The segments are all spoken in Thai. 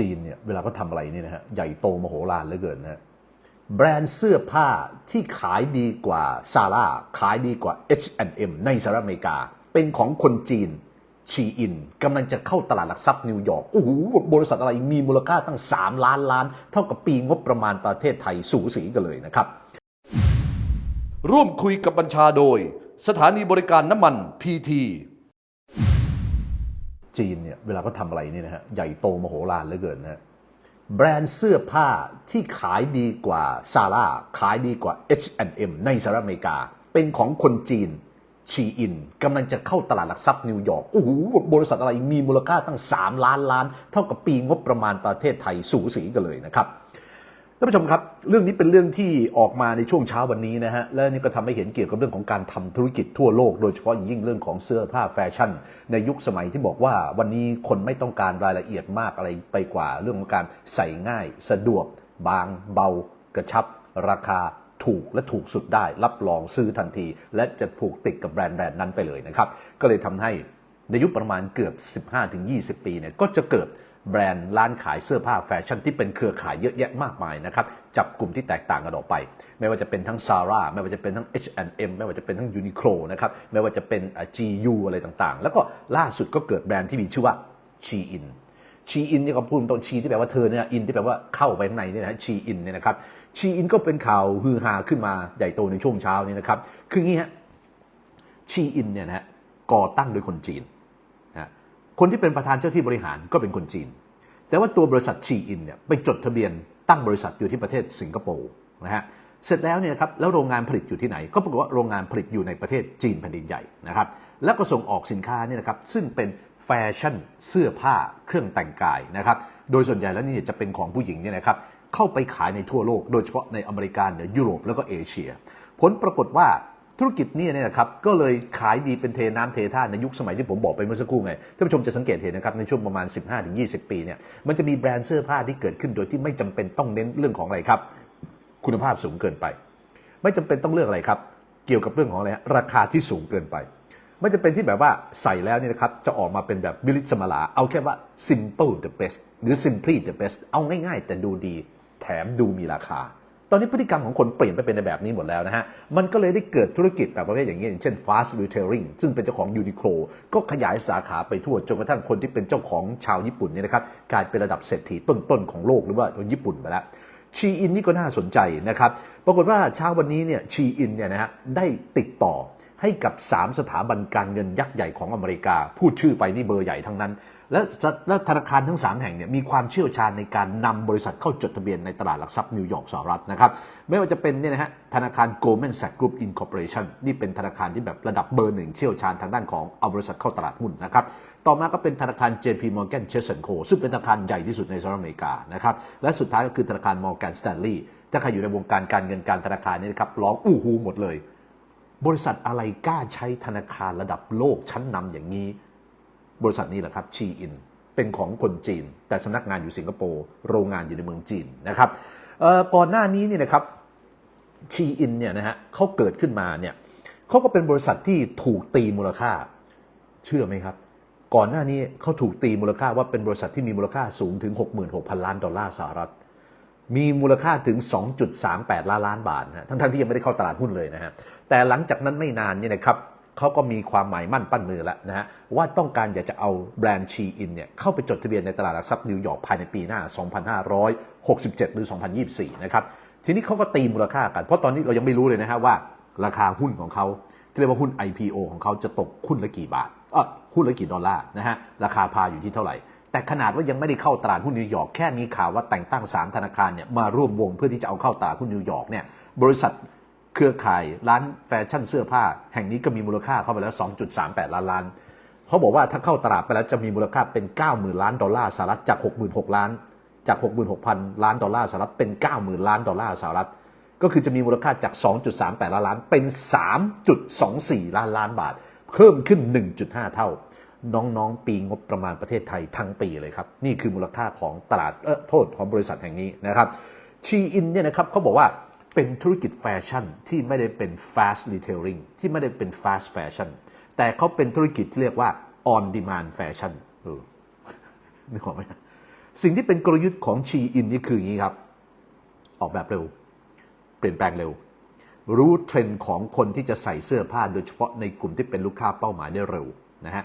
จีนเนี่ยเวลาเขาทำอะไรนี่นะฮะใหญ่โตมโหฬารเหลือเกินนะฮะแบรนด์เสื้อผ้าที่ขายดีกว่าซาร่าขายดีกว่า H&M ในสหรัฐอเมริกา เป็นของคนจีนชีอินกำลังจะเข้าตลาดหลักทรัพย์นิวยอร์กโอ้โหบริษัทอะไรมีมูลค่าตั้ง 3 ล้านล้าน เท่ากับปีงบประมาณประเทศไทยสูสีกันเลยนะครับ ร่วมคุยกับบัญชาโดย สถานีบริการน้ำมันพีที จีนเนี่ยเวลาเขาทำอะไรนี่นะฮะใหญ่โตมโหฬารเหลือเกินนะฮะแบรนด์เสื้อผ้าที่ขายดีกว่าซาร่าขายดีกว่า H&M ในสหรัฐอเมริกา เป็นของคนจีนชีอินกำลังจะเข้าตลาดหลักทรัพย์นิวยอร์กโอ้โหบริษัทอะไรมีมูลค่าตั้ง 3 ล้านล้าน เท่ากับปีงบประมาณประเทศไทยสูสีกันเลยนะครับ ท่านผู้ชมครับ เรื่องนี้เป็นเรื่องที่ออกมาในช่วงเช้าวันนี้นะฮะ และนี่ก็ทำให้เห็นเกี่ยวกับเรื่องของการทำธุรกิจทั่วโลก โดยเฉพาะอย่างยิ่งเรื่องของเสื้อผ้าแฟชั่น ในยุคสมัยที่บอกว่าวันนี้คนไม่ต้องการรายละเอียดมากอะไรไปกว่า เรื่องของการใส่ง่าย สะดวก บาง เบา กระชับ ราคาถูกและถูกสุดได้รับรองซื้อทันที และจะผูกติดกับแบรนด์แบรนด์นั้นไปเลยนะครับ ก็เลยทำให้ในยุคประมาณเกือบ 15-20 ปีเนี่ยก็จะเกิด แบรนด์ร้านขายเสื้อผ้าแฟชั่นที่เป็นเครือข่ายเยอะแยะมากมายนะครับจับกลุ่มที่แตกต่างกันออกไป ไม่ว่าจะเป็นทั้ง Zara ไม่ว่าจะเป็นทั้ง H&M ไม่ว่าจะเป็นทั้ง Uniqlo นะครับไม่ว่าจะเป็น GU อะไรต่างๆ แล้วก็ล่าสุดก็เกิดแบรนด์ที่มีชื่อว่า Shein Shein เนี่ยก็พูดตรงชีที่แปลว่าเธอเนี่ยอินที่แปลว่าเข้าไปข้างในเนี่ยนะ Shein เนี่ยนะครับ Shein ก็เป็นข่าวฮือฮาขึ้นมาใหญ่โตในช่วงเช้านี้นะครับ คืองี้ฮะ Shein เนี่ยนะฮะก่อตั้งโดยคนจีน คนที่เป็นประธานเจ้าที่บริหารก็เป็นคนจีน แต่ว่าตัวบริษัทชีอินเนี่ยไปจดทะเบียนตั้งบริษัทอยู่ที่ประเทศสิงคโปร์นะฮะเสร็จแล้วเนี่ยครับแล้วโรงงานผลิตอยู่ที่ไหน ก็ปรากฏว่าโรงงานผลิตอยู่ในประเทศจีนแผ่นดินใหญ่นะครับแล้วก็ส่งออกสินค้าเนี่ยนะครับซึ่งเป็นแฟชั่นเสื้อผ้าเครื่องแต่งกายนะครับโดยส่วนใหญ่แล้วนี่จะเป็นของผู้หญิงเนี่ยนะครับเข้าไปขายในทั่วโลก โดยเฉพาะในอเมริกาเหนือยุโรปแล้วก็เอเชีย ผลปรากฏว่า ธุรกิจนี้เนี่ยนะครับก็เลยขายดีเป็นเทน้ำเทท่าในยุคสมัยที่ผมบอกไปเมื่อสักครู่ไงท่านผู้ชมจะสังเกตเห็นนะครับในช่วงประมาณ 15-20 ปีเนี่ยมันจะมีแบรนด์เสื้อผ้าที่เกิดขึ้นโดยที่ไม่จำเป็นต้องเน้นเรื่องของอะไรครับ คุณภาพสูงเกินไป ไม่จำเป็นต้องเลือกอะไรครับ เกี่ยวกับเรื่องของอะไรราคาที่สูงเกินไปไม่จำเป็นที่แบบว่าใส่แล้วเนี่ยนะครับจะออกมาเป็นแบบวิลิสมาลา เอาแค่ว่า simple the best หรือ simply the best เอาง่ายๆ แต่ดูดีแถมดูมีราคา ตอนนี้พฤติกรรมของคนเปลี่ยนไปเป็นในแบบนี้หมดแล้วนะฮะ มันก็เลยได้เกิดธุรกิจแบบประเภทอย่างนี้อย่างเช่น fast retailing ซึ่งเป็นเจ้าของ Uniqlo ก็ขยายสาขาไปทั่วจนกระทั่งคนที่เป็นเจ้าของชาวญี่ปุ่นเนี่ยนะครับกลายเป็นระดับเศรษฐีต้นๆของโลกหรือว่าคนญี่ปุ่นไปแล้วชีอินนี่ก็น่าสนใจนะครับ ปรากฏว่าเช้าวันนี้เนี่ยชีอินเนี่ยนะฮะได้ติดต่อให้กับ 3 สถาบันการเงินยักษ์ใหญ่ของอเมริกา พูดชื่อไปนี่เบอร์ใหญ่ทั้งนั้น และและธนาคารทั้ง 3 แห่งเนี่ยมีความเชี่ยวชาญในการนำบริษัทเข้าจดทะเบียนในตลาดหลักทรัพย์นิวยอร์กสหรัฐนะครับไม่ว่าจะเป็นเนี่ยนะฮะธนาคาร Goldman Sachs Group Incorporation นี่เป็นธนาคารที่แบบระดับเบอร์หนึ่งเชี่ยวชาญทางด้านของเอาบริษัทเข้าตลาดหุ้นนะครับต่อมาก็เป็นธนาคาร JP Morgan Chase Co ซึ่งเป็นธนาคารใหญ่ที่สุดในสหรัฐอเมริกานะครับและสุดท้ายก็คือธนาคาร Morgan Stanley ถ้าใครอยู่ในวงการการเงินการธนาคารเนี่ยนะครับร้องอู้ฮูหมดเลย บริษัทอะไรกล้าใช้ธนาคารระดับโลกชั้นนำอย่างนี้ บริษัทนี้แหละครับชีอินเป็นของคนจีน แต่สำนักงานอยู่สิงคโปร์โรงงานอยู่ในเมืองจีนนะครับก่อนหน้านี้เนี่ยนะครับชีอินเนี่ยนะฮะเขาเกิดขึ้นมาเนี่ยเขาก็เป็นบริษัทที่ถูกตีมูลค่า เชื่อไหมครับ ก่อนหน้านี้เขาถูกตีมูลค่าว่าเป็นบริษัทที่มีมูลค่าสูงถึง 66,000 ล้านดอลลาร์สหรัฐมีมูลค่าถึง 2.38 ล้านล้านบาทนะฮะทั้งๆที่ยังไม่ได้เข้าตลาดหุ้นเลยนะฮะแต่หลังจากนั้นไม่นานเนี่ยนะครับ เขาก็มีความหมายมั่นปั้นมือแล้วนะฮะว่าต้องการอยากจะเอาแบรนด์ชีอินเนี่ยเข้าไปจดทะเบียนในตลาดหลักทรัพย์นิวยอร์กภายในปีหน้า 2567 หรือ 2024 นะครับ ทีนี้เขาก็ตีมูลค่ากัน เพราะตอนนี้เรายังไม่รู้เลยนะฮะว่าราคาหุ้นของเขาที่เรียกว่าหุ้น IPO ของเขาจะตกหุ้นละกี่บาทเออหุ้นละกี่ดอลลาร์นะฮะราคาพาอยู่ที่เท่าไหร่แต่ขนาดว่ายังไม่ได้เข้าตลาดหุ้นนิวยอร์กแค่มีข่าวว่าแต่งตั้ง 3 ธนาคารเนี่ยมาร่วมวงเพื่อที่จะเอาเข้าตลาดหุ้นนิวยอร์กเนี่ยบริษัท เครือข่ายร้านแฟชั่นเสื้อผ้า แห่งนี้ก็มีมูลค่าเข้าไปแล้ว 2.38 ล้านล้าน เขาบอกว่าถ้าเข้าตลาดไปแล้วจะมีมูลค่าเป็น 90,000 ล้านดอลลาร์สหรัฐจาก 66,000ล้าน จาก 66,000 ล้านดอลลาร์สหรัฐเป็น 90,000 ล้านดอลลาร์สหรัฐ ก็คือจะมีมูลค่าจาก 2.38 ล้านล้านเป็น 3.24 ล้านล้านบาท เพิ่มขึ้น 1.5 เท่า น้องๆ ปีงบประมาณประเทศไทยทั้งปีเลยครับ นี่คือมูลค่าของตลาด เออโทษของบริษัทแห่งนี้นะครับชีอินเนี่ยนะครับเขาบอกว่า เป็นธุรกิจแฟชั่นที่ไม่ได้เป็น fast retailing ที่ไม่ได้เป็น fast fashion แต่เขาเป็นธุรกิจที่เรียกว่า on demand fashion นึกออกไหมสิ่งที่เป็นกลยุทธ์ของชีอินนี่คืออย่างนี้ครับ ออกแบบเร็ว เปลี่ยนแปลงเร็ว รู้เทรนด์ของคนที่จะใส่เสื้อผ้าโดยเฉพาะในกลุ่มที่เป็นลูกค้าเป้าหมายได้เร็วนะฮะ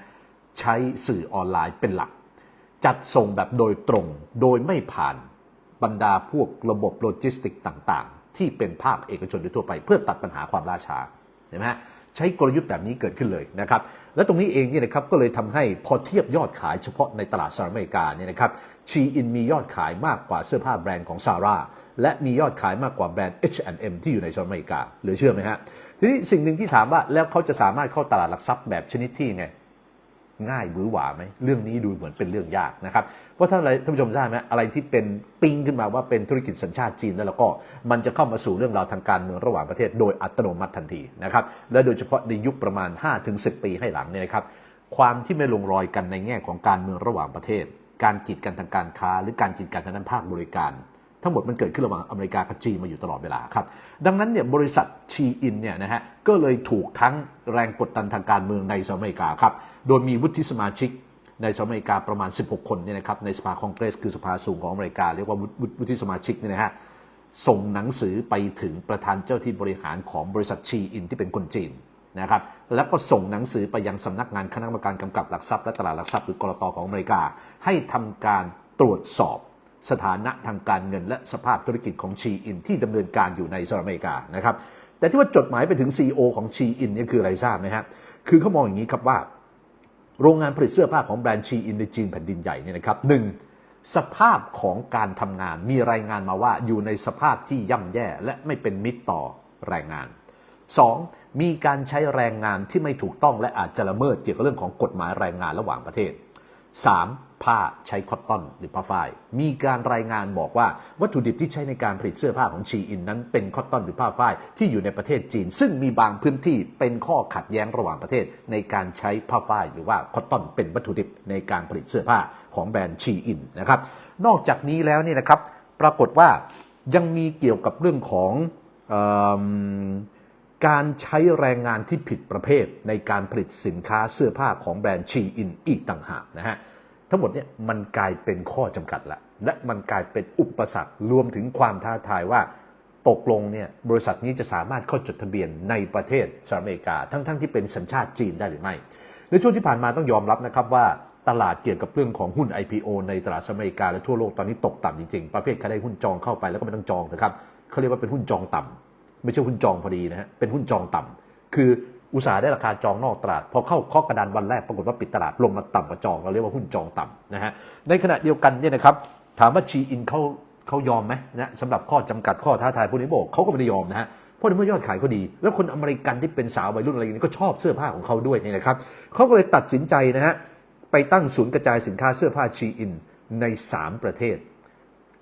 ใช้สื่อออนไลน์เป็นหลัก จัดส่งแบบโดยตรงโดยไม่ผ่านบรรดาพวกระบบโลจิสติกต่างๆ ที่เป็นภาคเอกชนโดยทั่วไป เพื่อตัดปัญหาความล่าช้าเห็นไหมฮะใช้กลยุทธ์แบบนี้เกิดขึ้นเลยนะครับ และตรงนี้เองเนี่ยนะครับก็เลยทำให้พอเทียบยอดขายเฉพาะในตลาดสหรัฐอเมริกาเนี่ยนะครับชีอินมียอดขายมากกว่าเสื้อผ้าแบรนด์ของซาร่าและมียอดขายมากกว่าแบรนด์ H&M ที่อยู่ในสหรัฐอเมริกาเหรือเชื่อไหมฮะทีนี้สิ่งหนึ่งที่ถามว่าแล้วเขาจะสามารถเข้าตลาดหลักทรัพย์แบบชนิดที่ไง ง่ายหวือหวาไหมเรื่องนี้ดูเหมือนเป็นเรื่องยากนะครับเพราะถ้าอะไรท่านผู้ชมทราบไหมอะไรที่เป็นปิ้งขึ้นมาว่าเป็นธุรกิจสัญชาติจีนแล้วก็มันจะเข้ามาสู่เรื่องราวทางการเมืองระหว่างประเทศ โดยอัตโนมัติทันทีนะครับและโดยเฉพาะในยุคประมาณ 5-10 ปีให้หลังเนี่ยนะครับความที่ไม่ลงรอยกันในแง่ของการเมืองระหว่างประเทศ การกีดกันทางการค้า หรือการกีดกันทางด้านภาคบริการ ทั้งหมดมันเกิดขึ้นระหว่างอเมริกากับจีนมาอยู่ตลอดเวลาครับ ดังนั้นเนี่ยบริษัทชีอินเนี่ยนะฮะก็เลยถูกทั้งแรงกดดันทางการเมืองในสหรัฐอเมริกาครับ โดยมีวุฒิสมาชิกในสหรัฐอเมริกาประมาณ 16 คนเนี่ยนะครับในสภาคองเกรสคือสภาสูงของอเมริกา เรียกว่าวุฒิสมาชิกเนี่ยนะฮะส่งหนังสือไปถึงประธานเจ้าที่บริหารของบริษัทชีอินที่เป็นคนจีนนะครับแล้วก็ส่งหนังสือไปยังสำนักงานคณะกรรมการกำกับหลักทรัพย์และตลาดหลักทรัพย์หรือกรตของอเมริกา ให้ทำการตรวจสอบ สถานะทางการเงิน และสภาพธุรกิจของชีอิน ที่ดำเนินการอยู่ในสหรัฐอเมริกานะครับแต่ที่ว่าจดหมายไปถึง CEO ของชีอินนี่คืออะไรทราบไหมฮะคือเขามองอย่างนี้ครับว่า โรงงานผลิตเสื้อผ้าของแบรนด์ชีอินในจีนแผ่นดินใหญ่เนี่ยนะครับหนึ่งสภาพของการทำงานมีรายงานมาว่าอยู่ในสภาพที่ย่ำแย่และไม่เป็นมิตรต่อแรงงาน 2. มีการใช้แรงงานที่ไม่ถูกต้องและอาจจะละเมิดเกี่ยวกับเรื่องของกฎหมายแรงงานระหว่างประเทศ 3. ผ้าใช้คอตตอนหรือผ้าฝ้าย มีการรายงานบอกว่าวัตถุดิบที่ใช้ในการผลิตเสื้อผ้าของชีอินนั้นเป็นคอตตอนหรือผ้าฝ้ายที่อยู่ในประเทศจีน ซึ่งมีบางพื้นที่เป็นข้อขัดแย้งระหว่างประเทศ ในการใช้ผ้าฝ้ายหรือว่าคอตตอนเป็นวัตถุดิบในการผลิตเสื้อผ้าของแบรนด์ชีอินนะครับ นอกจากนี้แล้วเนี่ยนะครับปรากฏว่ายังมีเกี่ยวกับเรื่องของ การใช้แรงงานที่ผิดประเภทในการผลิตสินค้าเสื้อผ้าของแบรนด์ชีอินอีกต่างหากนะฮะทั้งหมดเนี่ยมันกลายเป็นข้อจำกัดละและมันกลายเป็นอุปสรรครวมถึงความท้าทายว่า ตกลงเนี่ยบริษัทนี้จะสามารถเข้าจดทะเบียนในประเทศสหรัฐอเมริกา ทั้งๆทที่เป็นสัญชาติจีนได้หรือไม่ ในช่วงที่ผ่านมาต้องยอมรับนะครับว่าตลาดเกี่ยวกับเรื่องของหุ้น IPO ในตลาดสหรัฐอเมริกาและทั่วโลกตอนนี้ตกต่ำจริงๆ ประเภทใครได้หุ้นจองเข้าไปแล้วก็ไม่ต้องจองนะครับเขาเรียกว่าเป็นหุ้นจองต่ำ ไม่ใช่หุ้นจองพอดีนะฮะเป็นหุ้นจองต่ำคืออุตสาห์ได้ราคาจองนอกตลาดพอเข้าเคาะกระดานวันแรกปรากฏว่าปิดตลาดลงมาต่ำกว่าจองเราเรียกว่าหุ้นจองต่ำนะฮะในขณะเดียวกันเนี่ยนะครับถามว่าชีอินเขาเขายอมไหมนะสำหรับข้อจำกัดข้อท้าทายพวกนี้บอกเขาก็ไม่ได้ยอมนะฮะเพราะในเมื่อยอดขายเขาดี แล้วคนอเมริกันที่เป็นสาววัยรุ่นอะไรอย่างนี้ก็ชอบเสื้อผ้าของเขาด้วยเนี่ยนะครับเขาก็เลยตัดสินใจนะฮะไปตั้งศูนย์กระจายสินค้าเสื้อผ้าชีอินใน 3 ประเทศ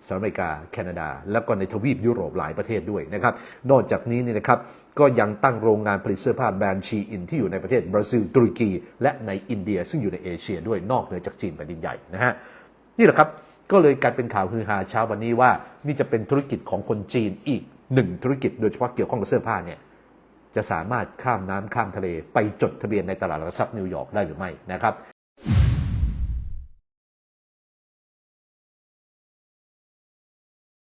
สหรัฐอเมริกา แคนาดา แล้วก็ในทวีปยุโรปหลายประเทศด้วยนะครับ นอกจากนี้นี่นะครับก็ยังตั้งโรงงานผลิตเสื้อผ้าแบรนด์ชีอินที่อยู่ในประเทศบราซิลตุรกี และในอินเดีย ซึ่งอยู่ในเอเชียด้วยนอกเหนือจากจีนแผ่นดินใหญ่นะฮะนี่แหละครับก็เลยกลายเป็นข่าวฮือฮาเช้าวันนี้ว่า นี่จะเป็นธุรกิจของคนจีนอีกหนึ่งธุรกิจโดยเฉพาะเกี่ยวข้องกับเสื้อผ้าเนี่ยจะสามารถข้ามน้ำข้ามทะเลไปจดทะเบียนในตลาดหลักทรัพย์นิวยอร์กได้หรือไม่นะครับ